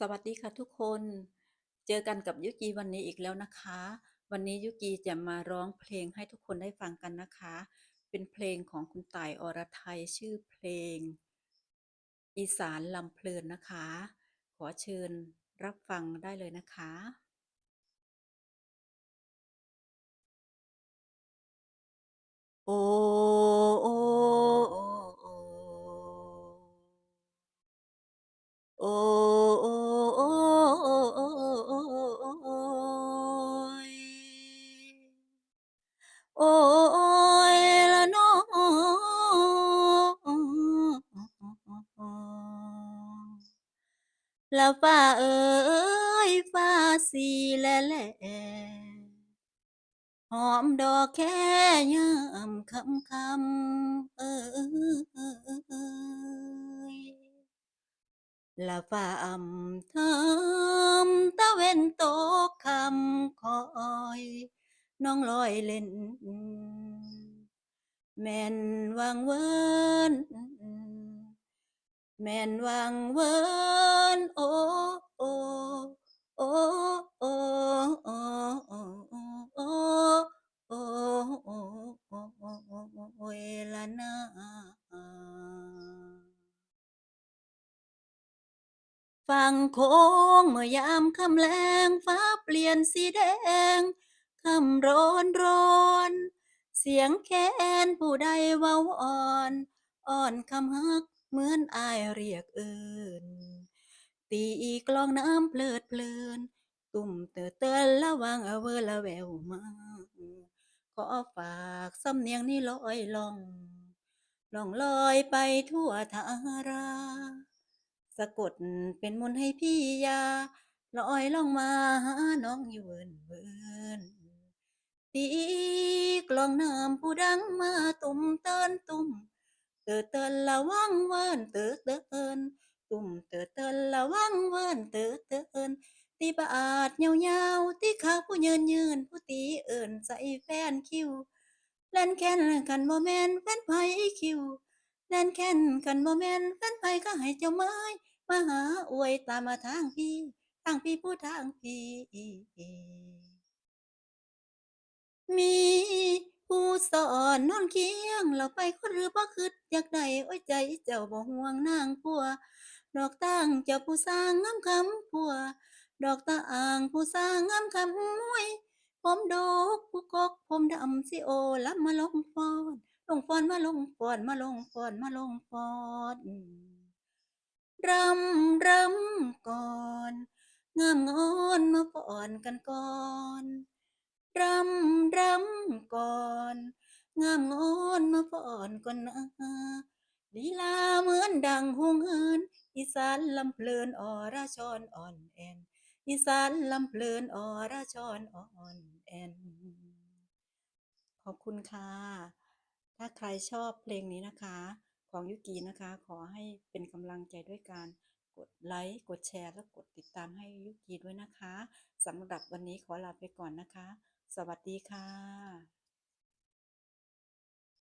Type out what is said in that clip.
สวัสดีค่ะทุกคน เจอกันกับยุกีวันนี้อีกแล้วนะคะ วันนี้ยุกีจะมาร้องเพลงให้ทุกคนได้ฟังกันนะคะ เป็นเพลงของคุณต่ายอรไทยชื่อเพลง อีสานลำเพลินนะคะ ขอเชิญรับฟังได้เลยนะคะ ละฟ้าเอ้ยฟ้าสีแลแลหอมดอกแค่ยามคำคำเอ้ยละฟ้าอ่ำทำตะเว้นตกคำคอยน้องลอยเล่น แม่นวางเวิน แม่นวางเวินโอ้โอโอโอโอโอโอโอโอโอโอ้ยละนาฟังโค้งเมื่อยามคำแลงฟ้าเปลี่ยนสีแดงคำร้อนร้อนเสียงแคนผู้ใดเว้าอ่อน อ่อนคำฮัก เหมือนอายเรียกเอินตีอีกลองน้ำเพลิดเพลิน ตุ่มเตอเตือนละวังเอาเวอละแววมาขอฝากสำเนียงนี้ลอยล่องล่องลอยไปทั่วทารา สะกดเป็นมนให้พี่ยาลอยล่องมาหาน้องอยู่เวินเวินตีกลองน้ำผู้ดังมาตุ่มเตินตุ่ม เตินเตินละวังเวินเตินเตินตุ่มเตินเตินละวังเวินเตินเตินตีบาดเงาเงาตีขาผู้ยืนยืนผู้ตีเอิญใส่แฟนคิวเล่นแค้นกันโมเมนแฟนไผคิวเล่นแค้นกันโมเมนแฟนไผก็ให้เจ้าไม้มาหาอวยตามมาทางพี่ทางพี่ผู้ทางพี่มีผู้สอ นนอนเคียงเราไปคนหรือบ่คิดอยากได้โอ้ยใจเจ้าบ่ห่วงนางผัว ดอกตั้งเจ้าผู้สร้างงามคำผัว ดอกตาอ่างผู้สร้างงามคำมวยผมดกผู้กกผมดำสิโอลับมาลงฟอนลงฟอนมาลงฟอนมาลงฟอนมาลงฟอนรำรำก่อนงามงอนมาฟ้อนกันก่อน งามงอนมาฟ้อนก่อนนะลีลาเหมือนดังหงเหินอีสานลำเพลินอราชอนอ่อนแอนอีสานลำเพลินอราชอนอ่อนแอนขอบคุณค่ะ ถ้าใครชอบเพลงนี้นะคะ ของยุกีนะคะ ขอให้เป็นกำลังใจด้วยการกดไลค์ กดแชร์ และกดติดตามให้ยุกีด้วยนะคะสำหรับวันนี้ขอลาไปก่อนนะคะ สวัสดีค่ะ